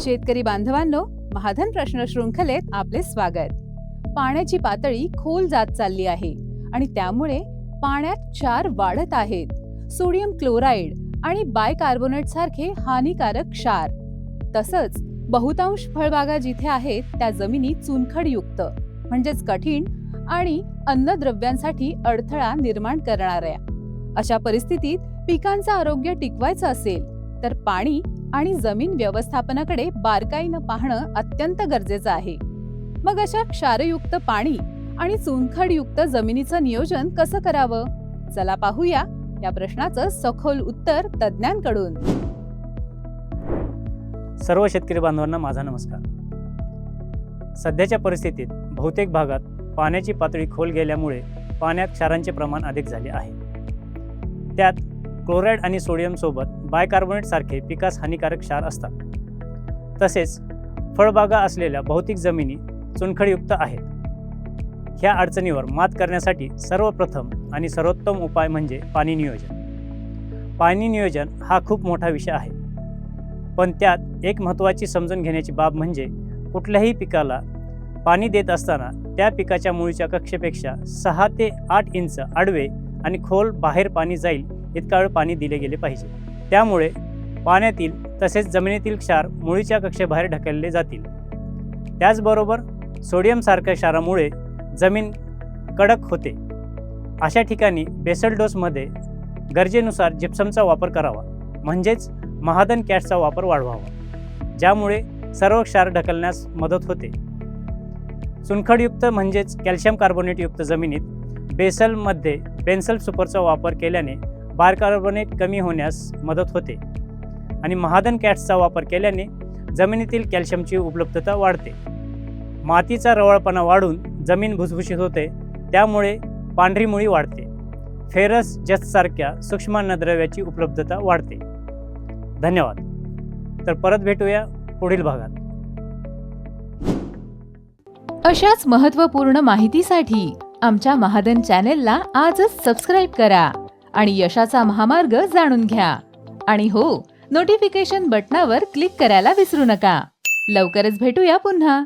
शेतकरी बांधवांनो महाधन प्रश्न शृंखलेत आपले स्वागत. पाण्याची पातळी खोल जात चालली आहे आणि त्यामुळे पाण्यात क्षार वाढत आहेत. सोडियम क्लोराईड आणि बायकार्बोनेट सारखे हानिकारक क्षार. तसंच बहुतांश फळबागा जिथे आहेत त्या जमिनी चुनखडयुक्त म्हणजेच कठीण आणि अन्नद्रव्यांसाठी अडथळा निर्माण करणाऱ्या. अशा परिस्थितीत पिकांचं आरोग्य टिकवायचं असेल तर पाणी आणि जमीन व्यवस्थापनाकडे बारकाईनं पाहणं अत्यंत गरजेचं आहे. मग अशा क्षारयुक्त पाणी आणि चुनखडयुक्त जमिनीचं नियोजन कसं करावं? चला पाहूया या प्रश्नाचं सखोल उत्तर तज्ज्ञांकडून. सर्व शेतकरी बांधवांना माझा नमस्कार. सध्याच्या परिस्थितीत बहुतेक भागात पाण्याची पातळी खोल गेल्यामुळे पाण्यात क्षारांचे प्रमाण अधिक झाले आहे. त्यात क्लोराईड आणि सोडियमसोबत बायकार्बोनेटसारखे पिकास हानिकारक क्षार असतात. तसेच फळबागा असलेल्या भौतिक जमिनी चुनखडीयुक्त आहेत. ह्या अडचणीवर मात करण्यासाठी सर्वप्रथम आणि सर्वोत्तम उपाय म्हणजे पाणी नियोजन. पाणी नियोजन हा खूप मोठा विषय आहे. पण त्यात एक महत्त्वाची समजून घेण्याची बाब म्हणजे कुठल्याही पिकाला पाणी देत असताना त्या पिकाच्या मुळीच्या कक्षेपेक्षा सहा ते आठ इंच आडवे आणि खोल बाहेर पाणी जाईल इतका वेळ पाणी दिले गेले पाहिजे. त्यामुळे पाण्यातील तसेच जमिनीतील क्षार मुळीच्या कक्षेबाहेर ढकलले जातील. त्याचबरोबर सोडियमसारख्या क्षारामुळे जमीन कडक होते. अशा ठिकाणी बेसल डोसमध्ये गरजेनुसार जिप्समचा वापर करावा म्हणजेच महादन कॅशचा वापर वाढवावा ज्यामुळे सर्व क्षार ढकलण्यास मदत होते. चुनखडयुक्त म्हणजेच कॅल्शियम कार्बोनेटयुक्त जमिनीत बेसलमध्ये बेन्सल सुपरचा वापर केल्याने बारकार्बोनेट कमी होण्यास मदत होते. आणि महादन कॅट्सचा वापर केल्याने जमिनीतील कॅल्शियमची उपलब्धता वाढते. मातीचा रवळपणा वाढून जमीन भुसभुशीत होते त्यामुळे पांढरी मुळी वाढते. फेरस जस्तसारख्या सूक्ष्म अन्नद्रव्याची उपलब्धता वाढते. धन्यवाद. तर परत भेटूया पुढील भागात. अशाच महत्त्वपूर्ण माहितीसाठी आमच्या महादन चॅनेलला आजच सबस्क्राईब करा. आणि यशाचा महामार्ग जाणून घ्या. आणि हो नोटिफिकेशन बटनावर क्लिक करायला विसरू नका. लवकरच भेटूया पुन्हा.